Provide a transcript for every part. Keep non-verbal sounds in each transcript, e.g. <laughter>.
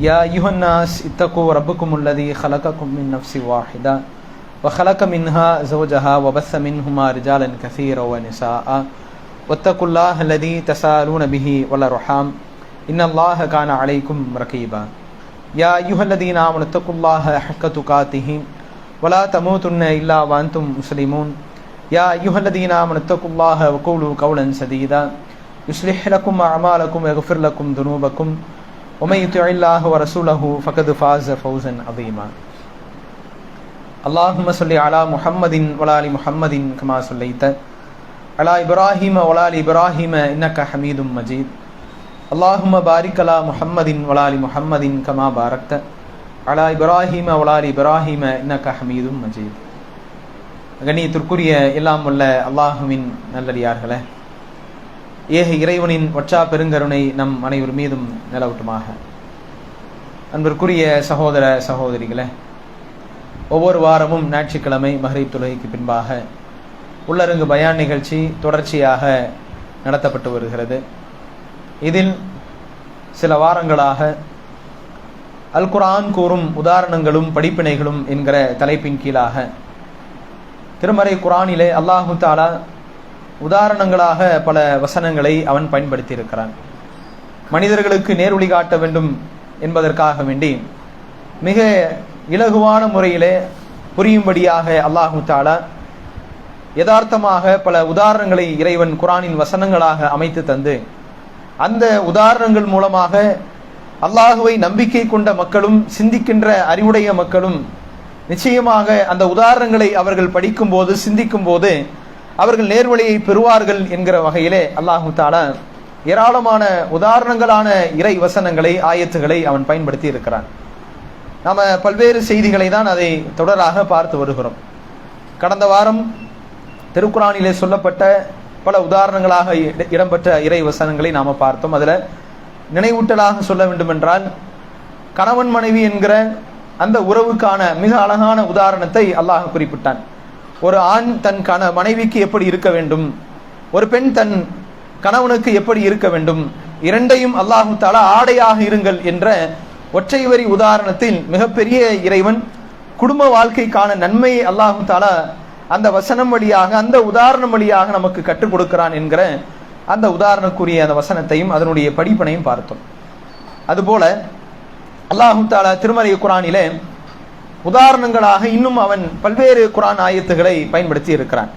يا أيها الناس اتقوا ربكم الذي خلقكم من نفس واحدة وخلق منها زوجها وبث منهما رجالا كثيرا ونساء. واتقوا الله الذي تسالون به والأرحام. إن الله كان عليكم رقيبا. يا أيها الذين آمنوا اتقوا الله حق تقاته ولا تموتن إلا وأنتم مسلمون. يا أيها الذين آمنوا اتقوا الله وقولوا قولا سديدا. يصلح لكم أعمالكم ويغفر لكم ذنوبكم. உமையுத்தியல்லாஹ வரசூலஹு ஃபகது ஃபாஸ் ஃபௌசன் அதீமா அல்லாஹும சொல்லி அலா முஹம்மதின் ஒலாலி முஹம்மதின் கமா சொல்லைத்த அலா இப்ராஹிம ஒலாலி இப்ராஹிம இன்னக்க ஹமீதும் மஜீத் அல்லாஹும பாரிக் அலா முஹம்மதின் ஒலாலி முஹம்மதின் கமா பாரக்த அலா இப்ராஹிம ஒலாலி இப்ராஹிம இன்னக்க ஹமீதும் மஜீத் கணியத்திற்குரிய எல்லாம் உள்ள அல்லாஹுமின் நல்லடியார்களே ஏக இறைவனின் ஒற்றா பெருங்கருணை நம் அனைவர் மீதும் நிலவட்டுமாக. அன்பிற்குரிய சகோதர சகோதரிகளே ஒவ்வொரு வாரமும் ஞாயிற்றுக்கிழமை மகரீப் தொழுகைக்கு பின்பாக உள்ளரங்கு பயான் நிகழ்ச்சி தொடர்ச்சியாக நடத்தப்பட்டு வருகிறது. இதில் சில வாரங்களாக அல் குரான் கூறும் உதாரணங்களும் படிப்பினைகளும் என்கிற தலைப்பின் கீழாக திருமறை குரானிலே அல்லாஹு தாலா உதாரணங்களாக பல வசனங்களை அவன் பயன்படுத்தி இருக்கிறான் மனிதர்களுக்கு நேர்வழி காட்ட வேண்டும் என்பதற்காக வேண்டி மிக இலகுவான முறையிலே புரியும்படியாக அல்லாஹு தாலா யதார்த்தமாக பல உதாரணங்களை இறைவன் குரானின் வசனங்களாக அமைத்து தந்து அந்த உதாரணங்கள் மூலமாக அல்லாஹுவை நம்பிக்கை கொண்ட மக்களும் சிந்திக்கின்ற அறிவுடைய மக்களும் நிச்சயமாக அந்த உதாரணங்களை அவர்கள் படிக்கும் போது சிந்திக்கும் போது அவர்கள் நேர்வழியை பெறுவார்கள் என்கிற வகையிலே அல்லாஹு தாலா ஏராளமான உதாரணங்களான இறை வசனங்களை ஆயத்துகளை அவன் பயன்படுத்தி இருக்கிறான். நாம் பல்வேறு செய்திகளை தான் அதை தொடராக பார்த்து வருகிறோம். கடந்த வாரம் திருக்குறானிலே சொல்லப்பட்ட பல உதாரணங்களாக இடம்பெற்ற இறை வசனங்களை நாம் பார்த்தோம். அதில் நினைவூட்டலாக சொல்ல வேண்டுமென்றால் கணவன் மனைவி என்கிற அந்த உறவுக்கான மிக அழகான உதாரணத்தை அல்லாஹ் குறிப்பிட்டான். ஒரு ஆண் தன் கண மனைவிக்கு எப்படி இருக்க வேண்டும்? ஒரு பெண் தன் கணவனுக்கு எப்படி இருக்க வேண்டும்? இரண்டையும் அல்லாஹு தாலா ஆடையாக இருங்கள் என்ற ஒற்றை வரி உதாரணத்தில் மிகப்பெரிய இறைவன் குடும்ப வாழ்க்கைக்கான நன்மையை அல்லாஹு தாலா அந்த வசனம் வழியாக அந்த உதாரணம் வழியாக நமக்கு கற்றுக் கொடுக்கிறான் என்கிற அந்த உதாரணக்குரிய அந்த வசனத்தையும் அதனுடைய படிப்பனையும் பார்த்தோம். அதுபோல அல்லாஹு தாலா திருமறை குரானிலே உதாரணங்களாக இன்னும் அவன் பல்வேறு குரான் ஆயத்துகளை பயன்படுத்தி இருக்கிறான்.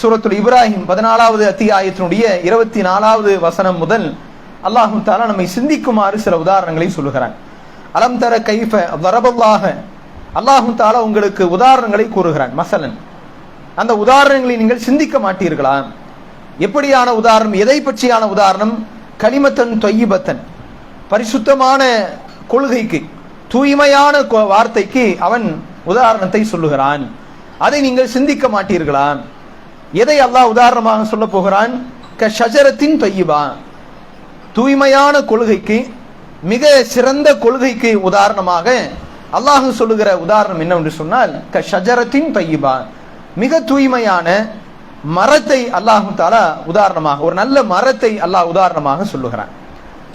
சூரத்துல் இப்ராஹிம் பதினாலாவது அத்தியாயத்தினுடைய இருபத்தி நாலாவது வசனம் முதல் அல்லாஹு தாலா நம்மை சிந்திக்குமாறு சில உதாரணங்களை சொல்லுகிறான். அலம் தர கைஃப வரபல்லாக அல்லாஹு தாலா உங்களுக்கு உதாரணங்களை கூறுகிறான். மசலன் அந்த உதாரணங்களை நீங்கள் சிந்திக்க மாட்டீர்களா? எப்படியான உதாரணம் எதை பற்றியான உதாரணம்? களிமத்தன் தொய்யிபத்தன் பரிசுத்தமான கொள்கைக்கு தூய்மையான வார்த்தைக்கு அவன் உதாரணத்தை சொல்லுகிறான். அதை நீங்கள் சிந்திக்க மாட்டீர்களா? எதை அல்லாஹ் உதாரணமாக சொல்ல போகிறான்? க ஷஜரத்தின் தொய்யிபா தூய்மையான கொள்கைக்கு மிக சிறந்த கொள்கைக்கு உதாரணமாக அல்லாஹ் சொல்லுகிற உதாரணம் என்னவென்று சொன்னால் க ஷஜரத்தின் தொய்யிபா மிக தூய்மையான மரத்தை அல்லாஹு தாலா உதாரணமாக ஒரு நல்ல மரத்தை அல்லாஹ் உதாரணமாக சொல்லுகிறான்.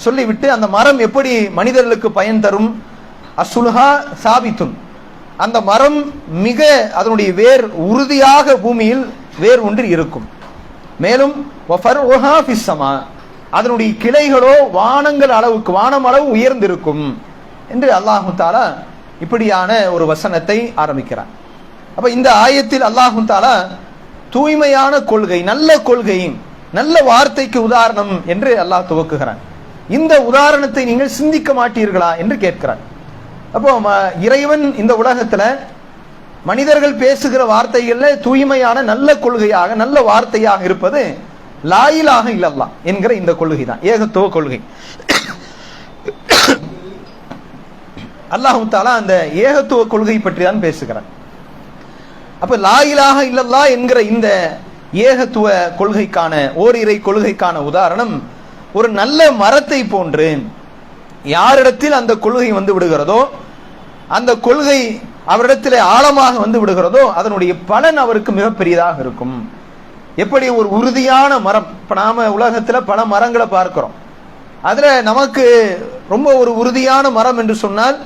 சொல்லிவிட்டு அந்த மரம் எப்படி மனிதர்களுக்கு பயன் தரும்? அசுலுஹா சாபித்துன். அந்த மரம் மிக அதனுடைய வேர் உறுதியாக பூமியில் வேர் ஒன்று இருக்கும். மேலும் அதனுடைய கிளைகளோ வானங்கள் அளவுக்கு வானம் அளவு உயர்ந்திருக்கும் என்று அல்லாஹு தாலா இப்படியான ஒரு வசனத்தை ஆரம்பிக்கிறான். அப்ப இந்த ஆயத்தில் அல்லாஹு தாலா தூய்மையான கொள்கை நல்ல கொள்கை நல்ல வார்த்தைக்கு உதாரணம் என்று அல்லாஹ் துவக்குகிறான். இந்த உதாரணத்தை நீங்கள் சிந்திக்க மாட்டீர்களா என்று கேட்கிறான். அப்போ இறைவன் இந்த உலகத்துல மனிதர்கள் பேசுகிற வார்த்தைகள்ல தூய்மையான நல்ல கொள்கையாக நல்ல வார்த்தையாக இருப்பது லாயிலாக இல்லல்லா என்கிற இந்த கொள்கை தான் ஏகத்துவ கொள்கை. அல்லாஹு தாலா அந்த ஏகத்துவ கொள்கை பற்றி தான் பேசுகிறான். அப்ப லாயிலாக இல்லல்லா என்கிற இந்த ஏகத்துவ கொள்கைக்கான ஓரிரை கொள்கைக்கான உதாரணம் ஒரு நல்ல மரத்தை போன்று யாரிடத்தில் அந்த கொள்கை வந்து விடுகிறதோ அந்த கொள்கை அவரிடத்தில் ஆழமாக வந்து விடுகிறதோ அதனுடைய பலன் அவருக்கு மிகப்பெரியதாக இருக்கும். எப்படி ஒரு உறுதியான மரம் இப்போ நாம உலகத்தில் பல மரங்களை பார்க்கிறோம். அதில் நமக்கு ரொம்ப ஒரு உறுதியான மரம் என்று சொன்னால்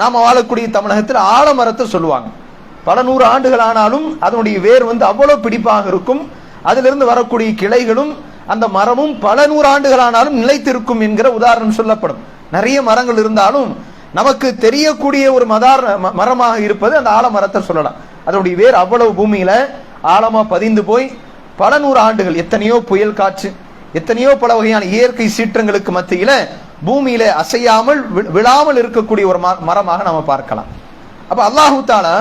நாம் வாழக்கூடிய தமிழகத்தில் ஆலமரத்தை சொல்லுவாங்க. பல நூறு ஆண்டுகள் ஆனாலும் அதனுடைய வேர் வந்து அவ்வளோ பிடிப்பாக இருக்கும். அதிலிருந்து வரக்கூடிய கிளைகளும் அந்த மரமும் பல நூறு ஆண்டுகள் ஆனாலும் நிலைத்திருக்கும் என்கிற உதாரணம் சொல்லப்படும். நிறைய மரங்கள் இருந்தாலும் நமக்கு தெரியக்கூடிய ஒரு மதார ம- மரமாக இருப்பது அந்த ஆலமரத்தை சொல்லலாம். அதனுடைய வேர் அவ்வளவு பூமியில ஆழமா பதிந்து போய் பல நூறு ஆண்டுகள் எத்தனையோ புயல் காற்று எத்தனையோ பல வகையான இயற்கை சீற்றங்களுக்கு மத்தியில பூமியில அசையாமல் வி- விழாமல் இருக்கக்கூடிய ஒரு ம- மரமாக நாம பார்க்கலாம். அப்ப அல்லாஹு தாலா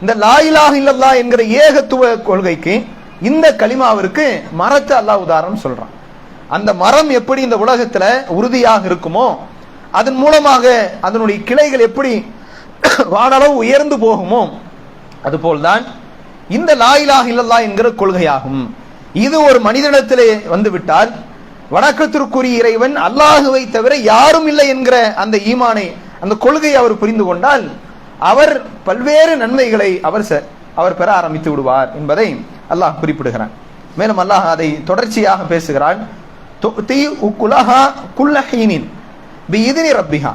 இந்த லாயிலாக இல்லல்லா என்கிற ஏகத்துவ கொள்கைக்கு இந்த களிமாவிற்கு மரத்தை அல்லாஹ் உதாரணம் சொல்றான். அந்த மரம் எப்படி இந்த உலகத்துல உறுதியாக இருக்குமோ அதன் மூலமாக அதனுடைய கிளைகள் எப்படி <coughs> வானளவு உயர்ந்து போகுமோ அதுபோல்தான் இந்த லாயிலாக இல்லல்லா என்கிற கொள்கையாகும். இது ஒரு மனிதனிடத்திலே வந்துவிட்டால் வணக்கத்திற்குரிய இறைவன் அல்லாஹுவை தவிர யாரும் இல்லை என்கிற அந்த ஈமானை அந்த கொள்கையை அவர் புரிந்து கொண்டால் அவர் பல்வேறு நன்மைகளை அவர் அவர் பெற ஆரம்பித்து விடுவார் என்பதை அல்லாஹ் குறிப்பிடுகிறான். மேலும் அல்லாஹ் அதை தொடர்ச்சியாக பேசுகிறான். குல்லஹீனின். பி இதினி ரப்பிஹா.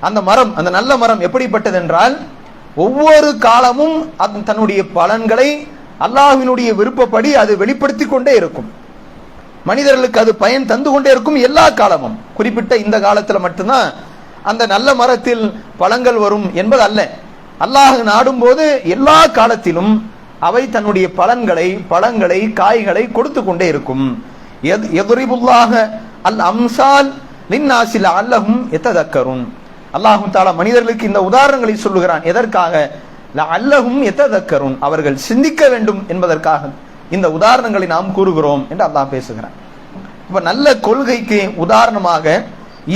அந்த மரம் அந்த நல்ல மரம் எப்படிப்பட்டது என்றால் ஒவ்வொரு காலமும் அதன் தன்னுடைய பலன்களை அல்லாஹினுடைய விருப்பப்படி அது வெளிப்படுத்திக் கொண்டே இருக்கும். மனிதர்களுக்கு அது பயன் தந்து கொண்டே இருக்கும் எல்லா காலமும். குறிப்பிட்ட இந்த காலத்தில் மட்டும்தான் அந்த நல்ல மரத்தில் பழங்கள் வரும் என்பது அல்ல. அல்லாஹ் நாடும் போது எல்லா காலத்திலும் அவை தன்னுடைய பலன்களை பழங்களை காய்களை கொடுத்து கொண்டே இருக்கும். எத்- அல் அம்சால் லின்னாசில் அல்லஹும் எத்ததக்கரும் அல்லாஹும் தாலா மனிதர்களுக்கு இந்த உதாரணங்களை சொல்லுகிறான். எதற்காக? அல்லஹும் எத்ததக்கரும் அவர்கள் சிந்திக்க வேண்டும் என்பதற்காக இந்த உதாரணங்களை நாம் கூறுகிறோம் என்று அல்லாஹ் பேசுகிறான். இப்ப நல்ல கொள்கைக்கு உதாரணமாக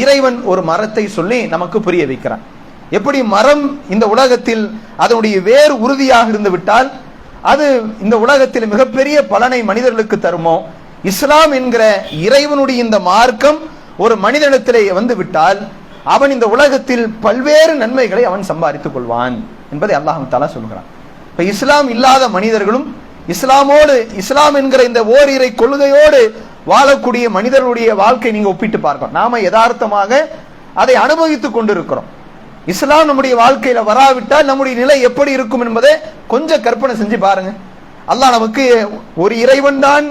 இறைவன் ஒரு மரத்தை சொல்லி நமக்கு புரிய வைக்கிறான். எப்படி மரம் இந்த உலகத்தில் அதனுடைய வேர் உறுதியாக இருந்து விட்டால் அது இந்த உலகத்தில் மிகப்பெரிய பலனை மனிதர்களுக்கு தருமோ? இஸ்லாம் என்கிற இறைவனுடைய இந்த மார்க்கம் ஒரு மனிதனிடத்திலே வந்து விட்டால் அவன் இந்த உலகத்தில் பல்வேறு நன்மைகளை அவன் சம்பாதித்துக் கொள்வான் என்பதை அல்லாஹ் தாலா சொல்கிறான். இப்ப இஸ்லாம் இல்லாத மனிதர்களும் இஸ்லாமோடு இஸ்லாம் என்கிற இந்த ஓரிரை கொள்கையோடு வாழக்கூடிய மனிதர்களுடைய வாழ்க்கை நீங்க ஒப்பிட்டு பார்க்கணும். நாம யதார்த்தமாக அதை அனுபவித்துக் கொண்டிருக்கிறோம். இஸ்லாம் நம்முடைய வாழ்க்கையில வராவிட்டால் நம்முடைய நிலை எப்படி இருக்கும் என்பதை கொஞ்சம் கற்பனை செஞ்சு பாருங்க. அல்லாஹ் நமக்கு ஒரு இறைவன் தான்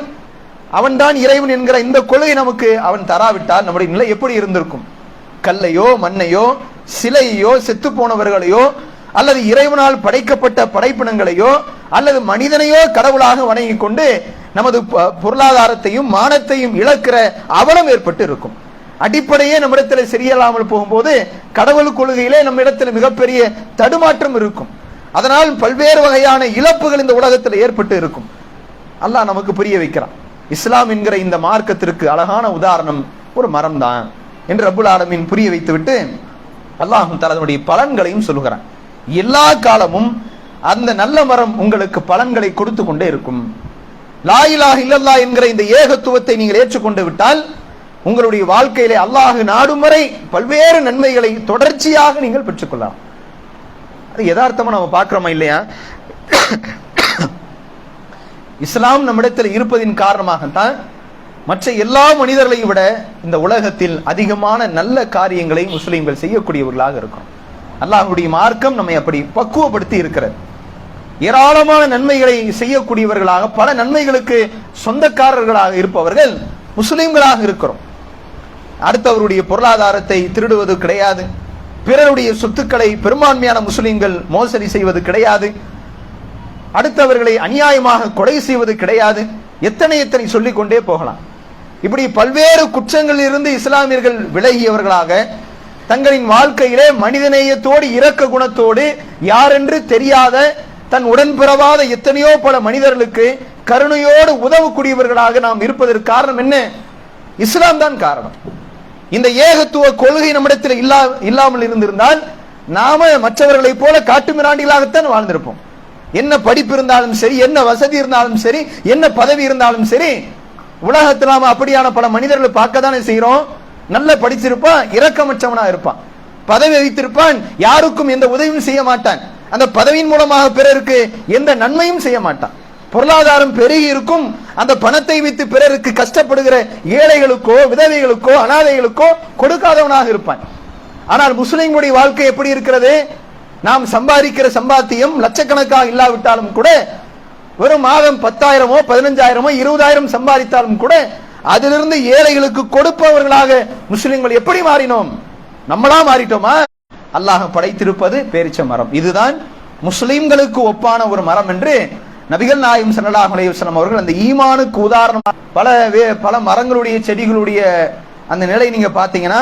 அவன் தான் இறைவன் என்கிற இந்த கொள்கை நமக்கு அவன் தராவிட்டால் நம்முடைய நிலை எப்படி இருந்திருக்கும்? கல்லையோ மண்ணையோ சிலையோ செத்து போனவர்களையோ அல்லது இறைவனால் படைக்கப்பட்ட படைப்பினங்களையோ அல்லது மனிதனையோ கடவுளாக வணங்கி கொண்டு நமது பொருளாதாரத்தையும் மானத்தையும் இழக்கிற அவலம் ஏற்பட்டு இருக்கும் அடிப்படையே நம்மிடத்தில் சரியில்லாமல் போகும்போது கடவுள் கொள்கையிலே நம்மிடத்தில் மிகப்பெரிய தடுமாற்றம் இருக்கும். அதனால் பல்வேறு வகையான இழப்புகள் இந்த உலகத்தில் ஏற்பட்டு இருக்கும். அல்லாஹ் நமக்கு புரிய வைக்கிறான். இஸ்லாம் என்கிற இந்த மார்க்கத்திற்கு அழகான உதாரணம் ஒரு மரம் தான் என்று ரபுல் ஆலமின் புரிய வைத்துவிட்டு அல்லாஹ் தனதனுடைய பலன்களையும் சொல்லுகிறான். எல்லா காலமும் அந்த நல்ல மரம் உங்களுக்கு பலன்களை கொடுத்து கொண்டே இருக்கும். லா இல்லல்லா என்கிற இந்த ஏகத்துவத்தை நீங்கள் ஏற்றுக்கொண்டு விட்டால் உங்களுடைய வாழ்க்கையிலே அல்லாஹு நாடும் வரை பல்வேறு நன்மைகளை தொடர்ச்சியாக நீங்கள் பெற்றுக்கொள்ளலாம். அது யதார்த்தமாக நம்ம பார்க்குறோமா இல்லையா? இஸ்லாம் நம்மிடத்தில் இருப்பதின் காரணமாகத்தான் மற்ற எல்லா மனிதர்களையும் விட இந்த உலகத்தில் அதிகமான நல்ல காரியங்களை முஸ்லிம்கள் செய்யக்கூடியவர்களாக இருக்கும் அல்லாஹுடைய மார்க்கம் நம்மை அப்படி பக்குவப்படுத்தி இருக்கிறது. ஏராளமான நன்மைகளை செய்யக்கூடியவர்களாக பல நன்மைகளுக்கு சொந்தக்காரர்களாக இருப்பவர்கள் முஸ்லிம்களாக இருக்கிறோம். அடுத்தவருடைய பொருளாதாரத்தை திருடுவது கிடையாது. பிறருடைய சொத்துக்களை பெரும்பான்மையான முஸ்லிம்கள் மோசடி செய்வது கிடையாது. அடுத்தவர்களை அநியாயமாக கொலை செய்வது கிடையாது. எத்தனை எத்தனை சொல்லிக் கொண்டே போகலாம். இப்படி பல்வேறு குற்றங்களில் இருந்து இஸ்லாமியர்கள் விலகியவர்களாக தங்களின் வாழ்க்கையிலே மனிதநேயத்தோடு இரக்க குணத்தோடு யாரென்று தெரியாத தன் உடன்பிறவாத எத்தனையோ பல மனிதர்களுக்கு கருணையோடு உதவக்கூடியவர்களாக நாம் இருப்பதற்கு காரணம் என்ன? இஸ்லாம் தான் காரணம். இந்த ஏகத்துவ கொள்கை நம்மிடத்தில் இல்லா இல்லாமல் இருந்திருந்தால் நாம மற்றவர்களைப் போல காட்டு மிராண்டிகளாகத்தான் வாழ்ந்திருப்போம். என்ன படிப்பு இருந்தாலும் சரி என்ன வசதி இருந்தாலும் சரி என்ன பதவி இருந்தாலும் சரி உலகத்தில் நாம அப்படியான பல மனிதர்களை பார்க்க தானே செய்யறோம் நல்ல படிச்சிருப்பான் இரக்கமற்றவனா இருப்பான். பதவி வைத்திருப்பான் யாருக்கும் எந்த உதவியும் செய்ய மாட்டான். அந்த பதவியின் மூலமாக பிறருக்கு எந்த நன்மையும் செய்ய மாட்டான். பொருளாதாரம் பெருகி இருக்கும் அந்த பணத்தை வைத்து பிறருக்கு கஷ்டப்படுகிற ஏழைகளுக்கோ விதவைகளுக்கோ அனாதைகளுக்கோ கொடுக்காதவனாக இருப்பான். ஆனால் முஸ்லிம்களுடைய வாழ்க்கை எப்படி இருக்கிறது? நாம் சம்பாதிக்கிற சம்பாத்தியம் லட்சக்கணக்காக இல்லாவிட்டாலும் கூட வெறும் மாதம் பத்தாயிரமோ பதினஞ்சாயிரமோ இருபதாயிரம் சம்பாதித்தாலும் கூட அதிலிருந்து ஏழைகளுக்கு கொடுப்பவர்களாக முஸ்லிம்கள் எப்படி மாறினோம்? நம்மளா மாறிட்டோமா? அல்லாஹ் படைத்திருப்பது பேரிச்ச மரம். இதுதான் முஸ்லிம்களுக்கு ஒப்பான ஒரு மரம் என்று நபிகள் நாயும் ஸல்லல்லாஹு அலைஹி அவர்கள் அந்த ஈமானுக்கு உதாரணமாக பல வே- பல மரங்களுடைய செடிகளுடைய அந்த நிலை நீங்க பாத்தீங்கன்னா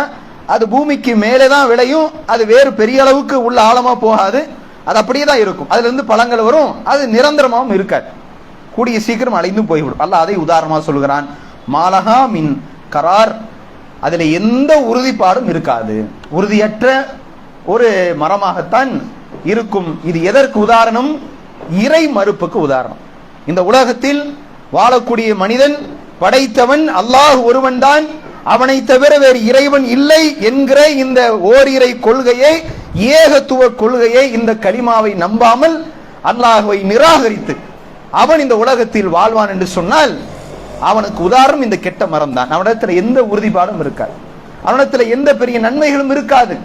அது பூமிக்கு மேலே தான் விளையும் அது வேறு பெரிய அளவுக்கு உள்ள ஆழமாக போகாது. அது அப்படியே தான் இருக்கும். அதுலேருந்து பழங்கள் வரும் அது நிரந்தரமாகவும் இருக்காது. கூடிய சீக்கிரம் அழிந்து போய்விடும். அல்ல அதை உதாரணமாக சொல்கிறான் மாலகா மின் கரார். அதில் எந்த உறுதிப்பாடும் இருக்காது. உறுதியற்ற ஒரு மரமாகத்தான் இருக்கும். இது எதற்கு உதாரணம்? இறை மறுப்புக்கு உதாரணம். இந்த உலகத்தில் வாழக்கூடிய மனிதன் படைத்தவன் அல்லாஹ் ஒருவன்தான். அவனை தவிர வேறு இறைவன் இல்லை என்கிற இந்த ஓரிரை கொள்கையை ஏகத்துவ கொள்கையை இந்த களிமாவை நம்பாமல் அல்லாஹுவை நிராகரித்து அவன் இந்த உலகத்தில் வாழ்வான் என்று சொன்னால் அவனுக்கு உதாரணம் இந்த கெட்ட மரம் தான் அவனிடத்தில் எந்த உறுதிப்பாடும் இருக்காது. அவனிடத்தில் எந்த பெரிய நன்மைகளும் இருக்காது.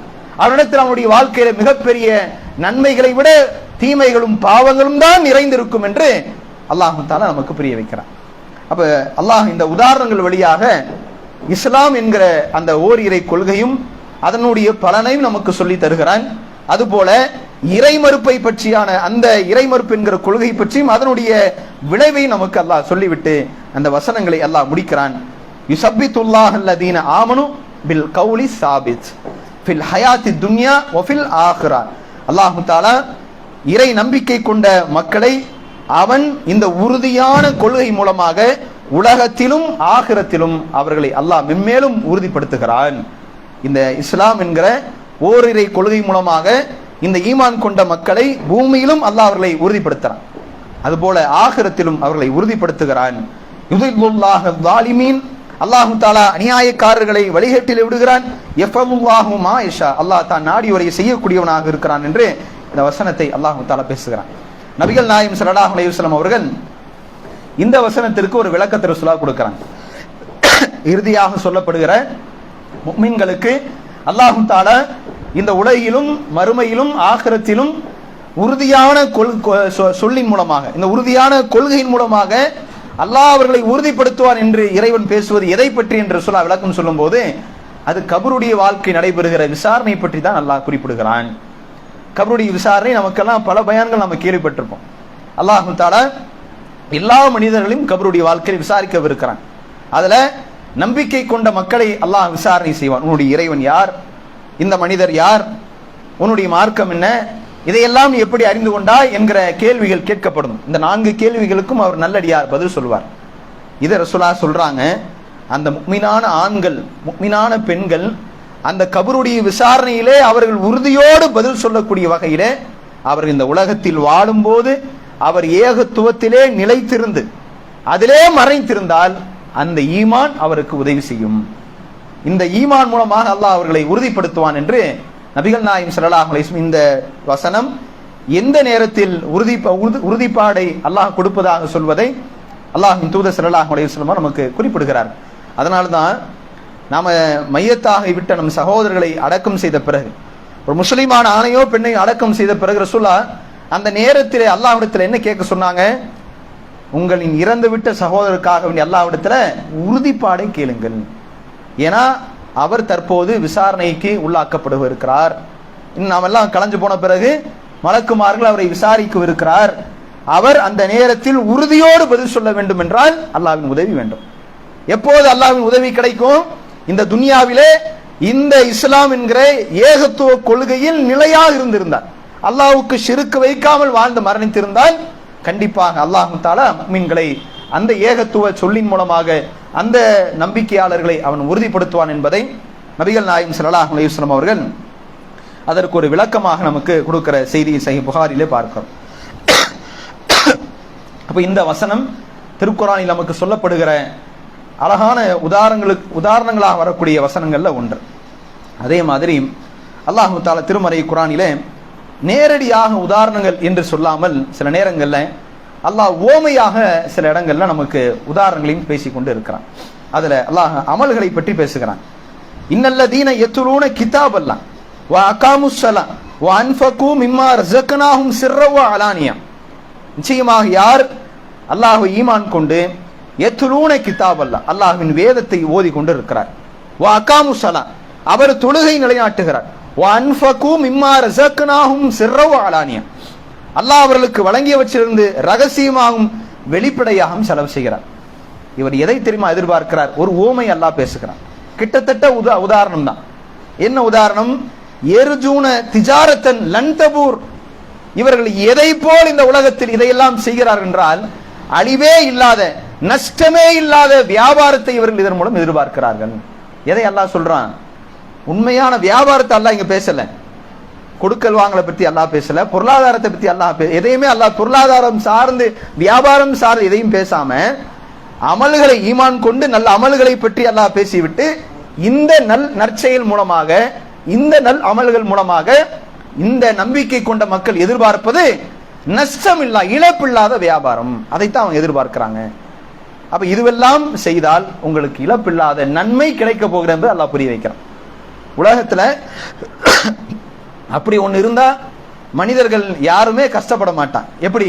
அவனிடத்தில் அவனுடைய வாழ்க்கையில மிகப்பெரிய நன்மைகளை விட தீமைகளும் பாவங்களும் தான் நிறைந்திருக்கும் என்று அல்லாஹு தாலா நமக்கு புரிய வைக்கிறான். அப்ப அல்லாஹ் இந்த உதாரணங்கள் வழியாக இஸ்லாம் என்கிற அந்த ஓர் இறை கொள்கையும் அதனுடைய பலனையும் நமக்கு சொல்லி தருகிறான். அதுபோல இறைமறுப்பை பற்றியான அந்த இறைமறுப்பு என்கிற கொள்கை பற்றியும் அதனுடைய விளைவை நமக்கு அல்லாஹ் சொல்லிவிட்டு அந்த வசனங்களை அல்லாஹ் முடிக்கிறான். யுசப்பித்துல்லாஹ் அல்லதீன ஆமனு பில் கௌலி சாபித். ஃபில் ஹயாத்தி துன்யா ஒஃபில் ஆஹ்ரா. அல்லாஹு தாலா இறை நம்பிக்கை கொண்ட மக்களை அவன் இந்த உறுதியான கொள்கை மூலமாக உலகத்திலும் ஆகிரத்திலும் அவர்களை அல்லாஹ் மென்மேலும் உறுதிப்படுத்துகிறான். இந்த இஸ்லாம் என்கிற ஓரிரை கொள்கை மூலமாக இந்த ஈமான் கொண்ட மக்களை பூமியிலும் அல்லாஹ் அவர்களை உறுதிப்படுத்துகிறான் அதுபோல ஆகிரத்திலும் அவர்களை உறுதிப்படுத்துகிறான். அல்லாஹு தாலா அநியாயக்காரர்களை வழிகட்டில் விடுகிறான். எஃபமுல்லாஹு அல்லாஹ் தான் நாடி வரையை செய்யக்கூடியவனாக இருக்கிறான் என்று இந்த வசனத்தை அல்லாஹு தாலா பேசுகிறான். நபிகள் நாயம் சலடாஹ் அலையுஸ்லாம் அவர்கள் இந்த வசனத்திற்கு ஒரு விளக்கத்தை ரசூலா கொடுக்கிறாங்க. இறுதியாக சொல்லப்படுகிற முக்மின்களுக்கு அல்லாஹும் தால இந்த உலகிலும் மறுமையிலும் ஆகரத்திலும் உறுதியான கொள் சொ- சொல்லின் மூலமாக இந்த உறுதியான கொள்கையின் மூலமாக அல்லாஹ் அவர்களை உறுதிப்படுத்துவார் என்று இறைவன் பேசுவது எதை பற்றி என்று சொல்ல விளக்கம் சொல்லும்போது அது கபருடைய வாழ்க்கை நடைபெறுகிற விசாரணை பற்றி தான் அல்லாஹ் குறிப்பிடுகிறான். கபருடைய விசாரணை நமக்கெல்லாம் பல பயான்கள் நம்ம கேள்விப்பட்டிருப்போம். அல்லாஹு தாலா எல்லா மனிதர்களையும் கபருடைய வாழ்க்கையை விசாரிக்கவிருக்கிறான். அதில் நம்பிக்கை கொண்ட மக்களை அல்லாஹ் விசாரணை செய்வான். உன்னுடைய இறைவன் யார்? இந்த மனிதர் யார்? உன்னுடைய மார்க்கம் என்ன? இதையெல்லாம் எப்படி அறிந்து கொண்டா என்கிற கேள்விகள் கேட்கப்படும். இந்த நான்கு கேள்விகளுக்கும் அவர் நல்லடியார் பதில் சொல்வார். இதை ரசுலா சொல்றாங்க அந்த முக்மினான ஆண்கள் முக்மினான பெண்கள் அந்த கபருடைய விசாரணையிலே அவர்கள் உறுதியோடு பதில் சொல்லக்கூடிய வகையிலே அவர் இந்த உலகத்தில் வாழும்போது அவர் ஏகத்துவத்திலே நிலைத்திருந்து அதிலே மறைந்திருந்தால் அந்த ஈமான் அவருக்கு உதவி செய்யும். இந்த ஈமான் மூலமாக அல்லாஹ் அவர்களை உறுதிப்படுத்துவான் என்று நபிகள் நாயம் ஸல்லல்லாஹு இந்த வசனம் எந்த நேரத்தில் உறுதி உறுதி- உறுதிப்பாடை அல்லாஹ் கொடுப்பதாக சொல்வதை அல்லாஹின் தூத ஸல்லல்லாஹு அலைஹி நமக்கு குறிப்பிடுகிறார். அதனால தான் நாம மையத்தாக விட்ட நம் சகோதரர்களை அடக்கம் செய்த பிறகு ஒரு முஸ்லீமான ஆணையோ பெண்ணை அடக்கம் செய்த பிறகு ரசூல்லா அந்த நேரத்தில் அல்லாஹ்விடத்தில் என்ன கேட்க சொன்னாங்க? உங்களின் இறந்து விட்ட சகோதரருக்காக வேண்டிய அல்லாஹ்விடத்துல உறுதிப்பாடை கேளுங்கள். ஏன்னா அவர் தற்போது விசாரணைக்கு உள்ளாக்கப்படுவிருக்கிறார். நாம் எல்லாம் கலைஞ்சு போன பிறகு மலக்குமார்கள் அவரை விசாரிக்கவிருக்கிறார். அவர் அந்த நேரத்தில் உறுதியோடு பதில் சொல்ல வேண்டும் என்றால் அல்லாஹ்வின் உதவி வேண்டும். எப்போது அல்லாஹ்வின் உதவி கிடைக்கும்? இந்த துனியாவிலே இந்த இஸ்லாம் என்கிற ஏகத்துவ கொள்கையில் நிலையாக இருந்திருந்தார். அல்லாவுக்கு சிறுக்கு வைக்காமல் வாழ்ந்து மரணித்திருந்தால் கண்டிப்பாக அல்லாஹு தாலா மீன்களை அந்த ஏகத்துவ சொல்லின் மூலமாக அந்த நம்பிக்கையாளர்களை அவன் உறுதிப்படுத்துவான் என்பதை நபிகள் நாயம் ஸல்லல்லாஹு அலைஹி அவர்கள் அதற்கு ஒரு விளக்கமாக நமக்கு கொடுக்கிற செய்தியை சஹி புகாரிலே பார்க்கிறோம். அப்போ இந்த வசனம் திருக்குறானில் நமக்கு சொல்லப்படுகிற அழகான உதாரணங்களுக்கு உதாரணங்களாக வரக்கூடிய வசனங்களில் ஒன்று. அதே மாதிரி அல்லாஹு தாலா திருமறை குரானிலே நேரடியாக உதாரணங்கள் என்று சொல்லாமல் சில நேரங்களில் அல்லாஹ் ஓமையாக சில இடங்களில் நமக்கு உதாரணங்களையும் பேசிக்கொண்டு இருக்கிறான். அதில் அல்லாஹ் அமல்களை பற்றி பேசுகிறான். இன்னல்லதீன எத்துலூன கிதாப் அல்லாம் வா அகாமுஸ்ஸலாம் வா அன்ஃபகு மிம்மா ரசக்கனாகும் சிறவா அலானியா. நிச்சயமாக யார் அல்லாஹ் ஈமான் கொண்டு எத்துலூன கிதாப் அல்ல வேதத்தை ஓதி கொண்டு இருக்கிறார். வா அகாமுஸ்ஸலாம் அவர் தொழுகை நிலைநாட்டுகிறார். மிம்மா அல்லாஹ் அவர்களுக்கு வழங்கியவற்றிலிருந்து ரகசியமாகவும் வெளிப்படையாகவும் செலவு செய்கிறார். இவர் எதை தெரியுமா எதிர்பார்க்கிறார்? ஒரு ஓமை அல்லாஹ் பேசுகிறார் கிட்டத்தட்ட உதா உதாரணம் தான். என்ன உதாரணம்? எருஜூன திஜாரத்தன் லன்தபூர் இவர்கள் எதை போல் இந்த உலகத்தில் இதையெல்லாம் செய்கிறார் என்றால் அழிவே இல்லாத நஷ்டமே இல்லாத வியாபாரத்தை இவர்கள் இதன் மூலம் எதிர்பார்க்கிறார்கள். எதை அல்லாஹ் சொல்றான்? உண்மையான வியாபாரத்தை அல்லா இங்க பேசல. கொடுக்கல் வாங்கலை பத்தி அல்லாஹ் பேசல. பொருளாதாரத்தை பத்தி அல்லா பே- எதையுமே அல்லா பொருளாதாரம் சார்ந்து வியாபாரம் சார்ந்து எதையும் பேசாம அமல்களை ஈமான் கொண்டு நல்ல அமல்களை பற்றி அல்லாஹ் பேசிவிட்டு இந்த நல் நற்செயல் மூலமாக இந்த நல் அமல்கள் மூலமாக இந்த நம்பிக்கை கொண்ட மக்கள் எதிர்பார்ப்பது நஷ்டம் இல்லா இழப்பில்லாத வியாபாரம். அதைத்தான் அவங்க எதிர்பார்க்கிறாங்க. அப்ப இதுவெல்லாம் செய்தால் உங்களுக்கு இழப்பில்லாத நன்மை கிடைக்க போகிறது என்று அல்லாஹ் புரிய வைக்கிறான். உலகத்தில் அப்படி ஒன்று இருந்தால் மனிதர்கள் யாருமே கஷ்டப்பட மாட்டான் எப்படி?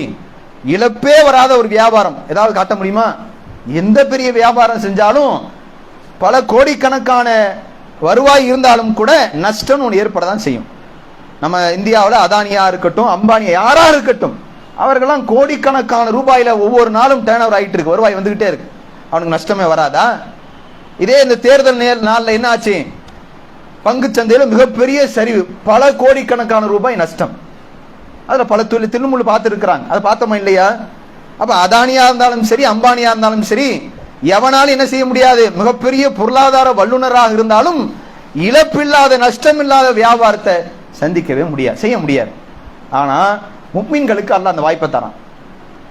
இழப்பே வராத ஒரு வியாபாரம். ஏதாவது காட்ட முடியுமா? எந்த பெரிய வியாபாரம் செஞ்சாலும் பல கோடிக்கணக்கான வருவாய் இருந்தாலும் கூட நஷ்டம் ஒன்று ஏற்பட தான் செய்யும். நம்ம இந்தியாவில் அதானியா இருக்கட்டும் அம்பானியா யாராக இருக்கட்டும் அவர்கள்லாம் கோடிக்கணக்கான ரூபாயில் ஒவ்வொரு நாளும் டேர்ன் ஓவர் ஆகிட்டு இருக்கு. வருவாய் வந்துக்கிட்டே இருக்கு. அவனுக்கு நஷ்டமே வராதா? இதே இந்த தேர்தல் நேர் நாளில் என்ன ஆச்சு? பங்கு சந்தையில் மிகப்பெரிய சரிவு. பல கோடிக்கணக்கான ரூபாய் நஷ்டம். அதில் பல தொழில் திருமூல் பார்த்துருக்குறாங்க. அதை பார்த்தோமா இல்லையா? அப்போ அதானியாக இருந்தாலும் சரி அம்பானியாக இருந்தாலும் சரி எவனாலும் என்ன செய்ய முடியாது? மிகப்பெரிய பொருளாதார வல்லுனராக இருந்தாலும் இழப்பில்லாத நஷ்டம் இல்லாத வியாபாரத்தை சந்திக்கவே முடியாது செய்ய முடியாது. ஆனால் முக்மீன்களுக்கு அல்ல அந்த வாய்ப்பை தரான்.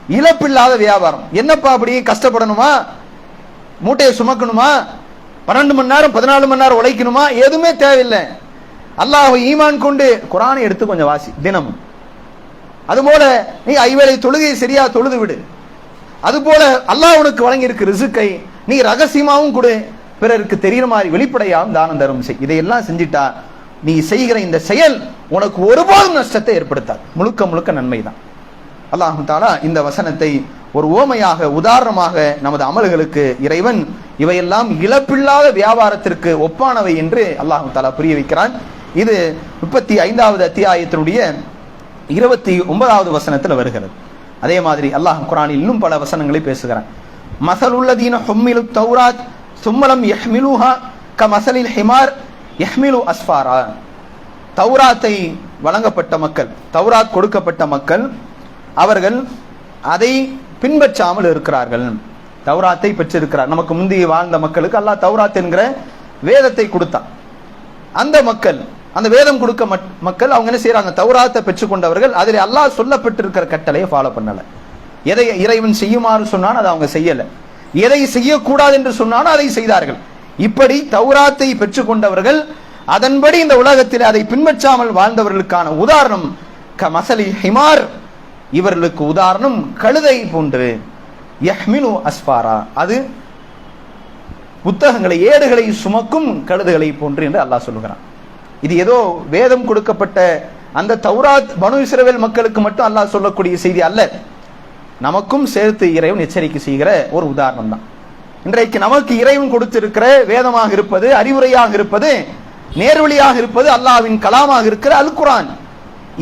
இழப்பில்லாத வியாபாரம். என்னப்பா அப்படி? கஷ்டப்படணுமா? மூட்டையை சுமக்கணுமா? பன்னெண்டு மணி நேரம் பதினாலு மணி நேரம் உழைக்கணுமா? எதுவுமே தேவையில்லை. அல்லாஹ் ஈமான் கொண்டு குரானை எடுத்து கொஞ்சம் வாசி தினமும். அதுபோல நீ ஐவேளை தொழுகை சரியா தொழுது விடு. அதுபோல அல்லாஹ் உனக்கு வழங்கியிருக்கு ரிசுக்கை நீ ரகசியமாகவும் கொடு. பிறருக்கு தெரியுற மாதிரி வெளிப்படையாகவும் தானம் தரும் செய். இதையெல்லாம் செஞ்சிட்டா நீ செய்கிற இந்த செயல் உனக்கு ஒருபோதும் நஷ்டத்தை ஏற்படுத்தாது. முழுக்க முழுக்க நன்மை தான் அல்லாஹு தாலா இந்த வசனத்தை ஒரு ஓமையாக உதாரணமாக நமது அமல்களுக்கு இறைவன் இவையெல்லாம் இழப்பில்லாத வியாபாரத்திற்கு ஒப்பானவை என்று அல்லாஹு தாலா புரிய வைக்கிறான். இது முப்பத்தி ஐந்தாவது அத்தியாயத்தினுடைய இருபத்தி ஒன்பதாவது வசனத்தில் வருகிறது. அதே மாதிரி அல்லாஹ் குரானில் இன்னும் பல வசனங்களை பேசுகிறான். மசலுள்ளதீன ஹொம்மிலு தௌராத் சும்மலம் எஹ்மிலுஹா க மசலில் ஹிமார் எஹ்மிலு அஸ்ஃபாரா. தௌராத்தை வழங்கப்பட்ட மக்கள் தௌராத் கொடுக்கப்பட்ட மக்கள் அவர்கள் அதை பின்பற்றாமல் இருக்கிறார்கள். தௌராத்தை பெற்றிருக்கிறார். நமக்கு முந்தைய வாழ்ந்த மக்களுக்கு அல்லாஹ் தௌராத் என்கிற வேதத்தை கொடுத்தான். அந்த மக்கள் அந்த வேதம் கொடுக்க மக்கள் அவங்க என்ன செய்யறாங்க? தௌராத்தை பெற்றுக்கொண்டவர்கள் அதில் அல்லாஹ் சொல்லப்பட்டிருக்கிற கட்டளையை ஃபாலோ பண்ணல. எதை இறைவன் செய்யுமாறு சொன்னான் அதை அவங்க செய்யல. எதை செய்யக்கூடாது என்று சொன்னாலும் அதை செய்தார்கள். இப்படி தௌராத்தை பெற்றுக்கொண்டவர்கள் அதன்படி இந்த உலகத்தில் அதை பின்பற்றாமல் வாழ்ந்தவர்களுக்கான உதாரணம் க மசலி ஹிமார் இவர்களுக்கு உதாரணம் கழுதை போன்று. யஹ்மினு அஸ்பாரா அது புத்தகங்களை ஏடுகளை சுமக்கும் கழுதுகளை போன்று என்று அல்லாஹ் சொல்லுகிறான். இது ஏதோ வேதம் கொடுக்கப்பட்ட அந்த தௌராத் பனு இஸ்ரவேல் மக்களுக்கு மட்டும் அல்லாஹ் சொல்லக்கூடிய செய்தி அல்ல. நமக்கும் சேர்த்து இறைவன் எச்சரிக்கை செய்கிற ஒரு உதாரணம் தான். இன்றைக்கு நமக்கு இறைவன் கொடுத்திருக்கிற வேதமாக இருப்பது அறிவுரையாக இருப்பது நேர்வழியாக இருப்பது அல்லாவின் கலாமாக இருக்கிற அல் குரான்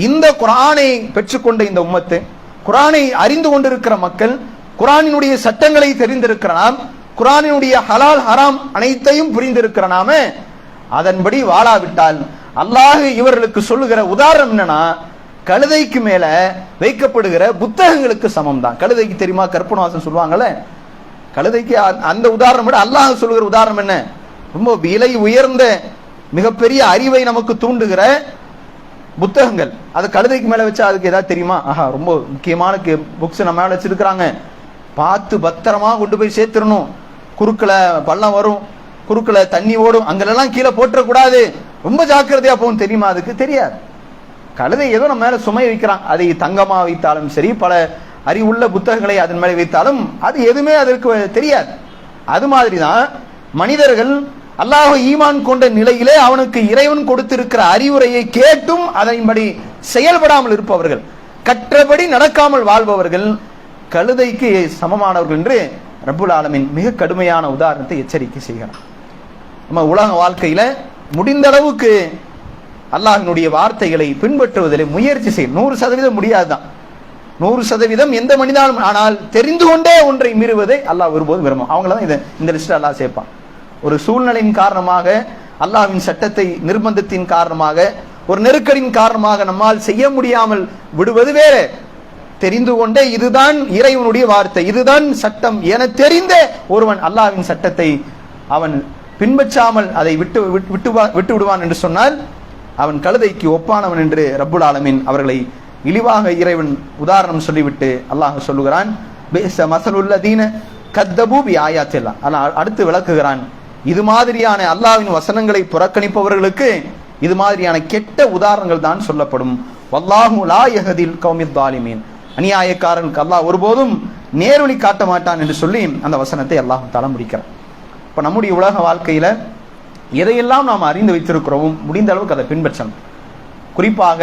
இந்த குரானை பெற்றுக்கொண்ட இந்த உம்மத்து குரானை அறிந்து கொண்டிருக்கிற மக்கள் குரானினுடைய சட்டங்களை தெரிந்திருக்கிற நாம் குரானினுடைய ஹலால் ஹராம் அனைத்தையும் புரிந்திருக்கிற நாம அதன்படி வாழாவிட்டால் அல்லாஹ் இவர்களுக்கு சொல்லுகிற உதாரணம் என்னன்னா கழுதைக்கு மேல வைக்கப்படுகிற புத்தகங்களுக்கு சமம் தான் கழுதைக்கு தெரியுமா? கற்பனவாசன் சொல்லுவாங்கல்ல? கழுதைக்கு அந்த உதாரணம் விட அல்லாஹ் சொல்லுகிற உதாரணம் என்ன? ரொம்ப விலை உயர்ந்த மிகப்பெரிய அறிவை நமக்கு தூண்டுகிற புத்தகங்கள். அது கழுதைக்கு மேலே வச்சா அதுக்கு ஏதாவது தெரியுமா? ஆஹா ரொம்ப முக்கியமான புக்ஸ் நம்ம மேலே வச்சுருக்கிறாங்க. பார்த்து பத்திரமா கொண்டு போய் சேர்த்துடணும். குறுக்கில் பள்ளம் வரும் குறுக்கில் தண்ணி ஓடும் அங்கெல்லாம் கீழே போட்டுறக்கூடாது ரொம்ப ஜாக்கிரதையாக போகும் தெரியுமா? அதுக்கு தெரியாது. கழுதை ஏதோ நம்ம மேலே சுமை வைக்கிறான். அதை தங்கமாக வைத்தாலும் சரி பல அறிவுள்ள புத்தகங்களை அதன் மேலே வைத்தாலும் அது எதுவுமே அதற்கு தெரியாது. அது மாதிரி தான் மனிதர்கள் அல்லாஹ் ஈமான் கொண்ட நிலையிலே அவனுக்கு இறைவன் கொடுத்திருக்கிற அறிவுரையை கேட்டும் அதன்படி செயல்படாமல் இருப்பவர்கள் கற்றபடி நடக்காமல் வாழ்பவர்கள் கழுதைக்கு சமமானவர்கள் என்று ரபுல் ஆலமின் மிக கடுமையான உதாரணத்தை எச்சரிக்கை செய்கிறார். நம்ம உலக வாழ்க்கையில முடிந்த அளவுக்கு அல்லாஹினுடைய வார்த்தைகளை பின்பற்றுவதில் முயற்சி செய்யும் நூறு சதவீதம் முடியாதுதான். நூறு சதவீதம் எந்த மனிதனும் ஆனால் தெரிந்து கொண்டே ஒன்றை மீறுவதை அல்லாஹ் ஒருபோதும் விரும்பும் அவங்கள தான் இதை இந்த லிஸ்ட் அல்லாஹ் சேர்ப்பான். ஒரு சூழ்நிலையின் காரணமாக அல்லாஹ்வின் சட்டத்தை நிர்பந்தத்தின் காரணமாக ஒரு நெருக்கடியின் காரணமாக நம்மால் செய்ய முடியாமல் விடுவது வேற. தெரிந்து கொண்டே இதுதான் இறைவனுடைய வார்த்தை இதுதான் சட்டம் என தெரிந்த ஒருவன் அல்லாவின் சட்டத்தை அவன் பின்பற்றாமல் அதை விட்டு விட்டு விட்டு விட்டு விடுவான் என்று சொன்னால் அவன் கழுதைக்கு ஒப்பானவன் என்று ரப்புல் ஆலமின் அவர்களை இழிவாக இறைவன் உதாரணம் சொல்லிவிட்டு அல்லாஹ் சொல்லுகிறான் பேச மசலுல்லதீன கத்தபூ பி ஆயாத்தில்லா. ஆனால் அடுத்து விளக்குகிறான் இது மாதிரியான அல்லாஹ்வின் வசனங்களை புறக்கணிப்பவர்களுக்கு இது மாதிரியான கெட்ட உதாரணங்கள் தான் சொல்லப்படும். வல்லாஹு லா யஹதில் கௌமித் தாலிமீன். அநியாயக்காரர்களுக்கு அல்லாஹ் ஒருபோதும் நேர்வழி காட்ட மாட்டான் என்று சொல்லி அந்த வசனத்தை அல்லாஹ் தலை முடிக்கிறான். இப்போ நம்முடைய உலக வாழ்க்கையில் எதையெல்லாம் நாம் அறிந்து வைத்திருக்கிறோம் முடிந்த அளவுக்கு அதை பின்பற்றணும். குறிப்பாக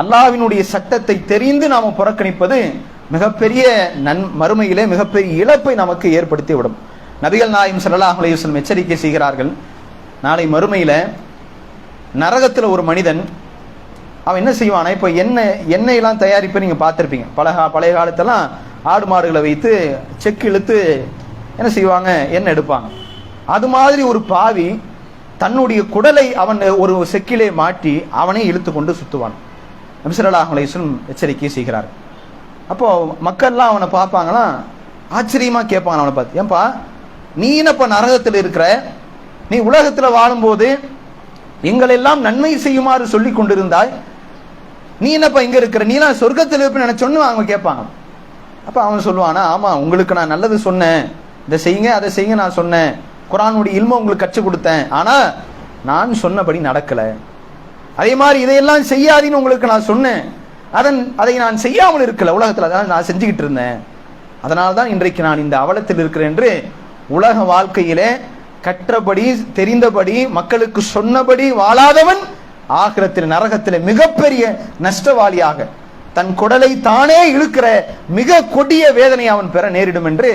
அல்லாஹ்வினுடைய சட்டத்தை தெரிந்து நாம் புறக்கணிப்பது மிகப்பெரிய நன் மறுமையிலே மிகப்பெரிய இழப்பை நமக்கு ஏற்படுத்தி விடும் நபிகள் நாயும் சல்லாஹ் அலையுஸ்லம் எச்சரிக்கை செய்கிறார்கள். நாளை மறுமையில் நரகத்தில் ஒரு மனிதன் அவன் என்ன செய்வானா இப்போ எண்ணெய் எண்ணெயெல்லாம் தயாரிப்பை நீங்கள் பார்த்துருப்பீங்க. பல பழைய காலத்தெல்லாம் ஆடு மாடுகளை வைத்து செக்கு இழுத்து என்ன செய்வாங்க? எண்ணெய் எடுப்பாங்க. அது மாதிரி ஒரு பாவி தன்னுடைய குடலை அவன் ஒரு செக்கிலே மாட்டி அவனே இழுத்து கொண்டு சுத்துவான். நபிசல்லாஹ் எச்சரிக்கை செய்கிறார். அப்போ மக்கள்லாம் அவனை பார்ப்பாங்களாம் ஆச்சரியமாக கேட்பாங்க அவனை பார்த்து. ஏன்பா நீ என்னப்பா நரகத்தில் இருக்கிற? நீ உலகத்தில் வாழும்போது எங்களெல்லாம் நன்மை செய்யுமாறு சொல்லி கொண்டிருந்தாய். நீ என்னப்பா இங்கே இருக்கிற? நீலாம் சொர்க்கத்தில் இருப்ப நினைச்சோன்னு அவங்க கேட்பாங்க. அப்போ அவன் சொல்லுவானா ஆமாம் உங்களுக்கு நான் நல்லது சொன்னேன். இதை செய்யுங்க அதை செய்யுங்க நான் சொன்னேன். குரானுடைய இல்மை உங்களுக்கு கற்றுக் கொடுத்தேன். ஆனால் நான் சொன்னபடி நடக்கலை. அதே மாதிரி இதையெல்லாம் செய்யாதீன்னு உங்களுக்கு நான் சொன்னேன். அதன் அதை நான் செய்யாமல் இருக்கல உலகத்தில். அதான் நான் செஞ்சுக்கிட்டு இருந்தேன். அதனால தான் இன்றைக்கு நான் இந்த அவலத்தில் இருக்கிறேன் என்று உலக வாழ்க்கையிலே கற்றபடி தெரிந்தபடி மக்களுக்கு சொன்னபடி வாழாதவன் ஆகிரத்தில் நரகத்தில் மிகப்பெரிய நஷ்டவாளியாக தன் குடலை தானே இழுக்கிற மிக கொடிய வேதனை அவன் பெற நேரிடும் என்று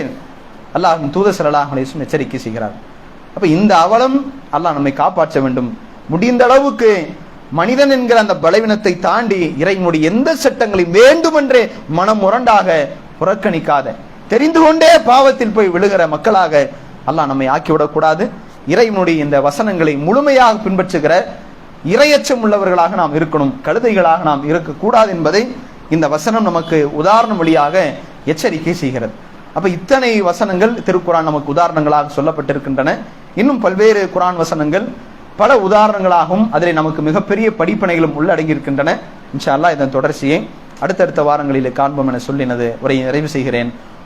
அல்லாஹ் தூத சல்லாஹ் அலிஸ்லம் எச்சரிக்கை செய்கிறார். அப்போ இந்த அவலம் அல்லாஹ் நம்மை காப்பாற்ற வேண்டும். முடிந்த அளவுக்கு மனிதன் என்கிற அந்த பலவீனத்தை தாண்டி இறைவனுடைய எந்த சட்டங்களையும் வேண்டுமென்றே மனம் முரண்டாக புறக்கணிக்காத தெரிந்து கொண்டே பாவத்தில் போய் விழுகிற மக்களாக அல்லாஹ் நம்மை ஆக்கிவிடக்கூடாது இறைவனுடைய இந்த வசனங்களை முழுமையாக பின்பற்றுகிற இரையச்சம் உள்ளவர்களாக நாம் இருக்கணும் கழுதைகளாக நாம் இருக்கக்கூடாது என்பதை இந்த வசனம் நமக்கு உதாரணம் வழியாக எச்சரிக்கை செய்கிறது. அப்போ இத்தனை வசனங்கள் திருக்குரான் நமக்கு உதாரணங்களாக சொல்லப்பட்டிருக்கின்றன. இன்னும் பல்வேறு குரான் வசனங்கள் பல உதாரணங்களாகவும் அதில் நமக்கு மிகப்பெரிய படிப்பனைகளும் உள்ளடங்கியிருக்கின்றன. இன்ஷா அல்லா இதன் தொடர்ச்சியை அடுத்தடுத்த வாரங்களில் காண்போம் என சொல்லி எனது உரையை நிறைவு செய்கிறேன்.